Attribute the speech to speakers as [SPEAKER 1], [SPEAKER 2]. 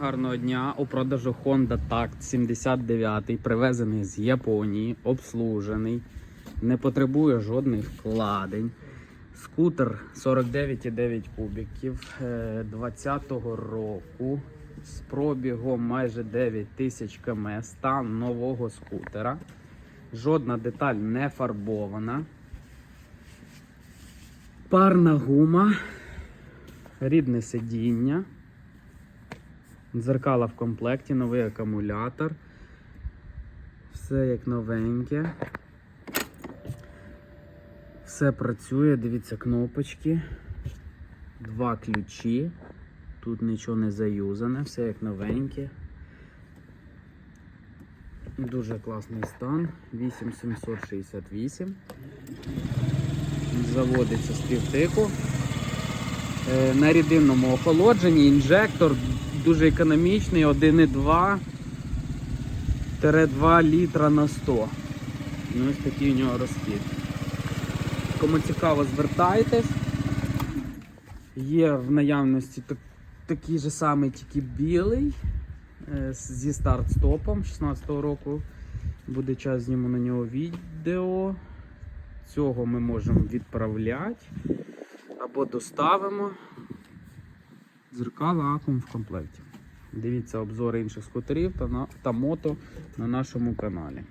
[SPEAKER 1] Гарного дня у продажу Honda Tact 79, привезений з Японії, обслужений, не потребує жодних вкладень. Скутер 49,9 кубіків 20-го року з пробігом майже 9 тисяч км, стан нового скутера. Жодна деталь не фарбована. Парна гума, рідне сидіння. Дзеркала в комплекті, новий акумулятор. Все як новеньке. Все працює, дивіться кнопочки. Два ключі. Тут нічого не заюзане, все як новеньке. Дуже класний стан. 8768. Заводиться з півтику. Е, На рідинному охолодженні інжектор дуже економічний, 1,2 2 літра на 100. Ну, ось такий у нього розхід. Кому цікаво, звертайтесь. Є в наявності так- такий же самий, тільки білий. е, Зі старт-стопом 16-го року. Буде час зніму на нього відео. Цього ми можемо відправляти або доставимо. Дзеркала акум в комплекті. Дивіться обзори інших скутерів та, на, та мото на нашому каналі.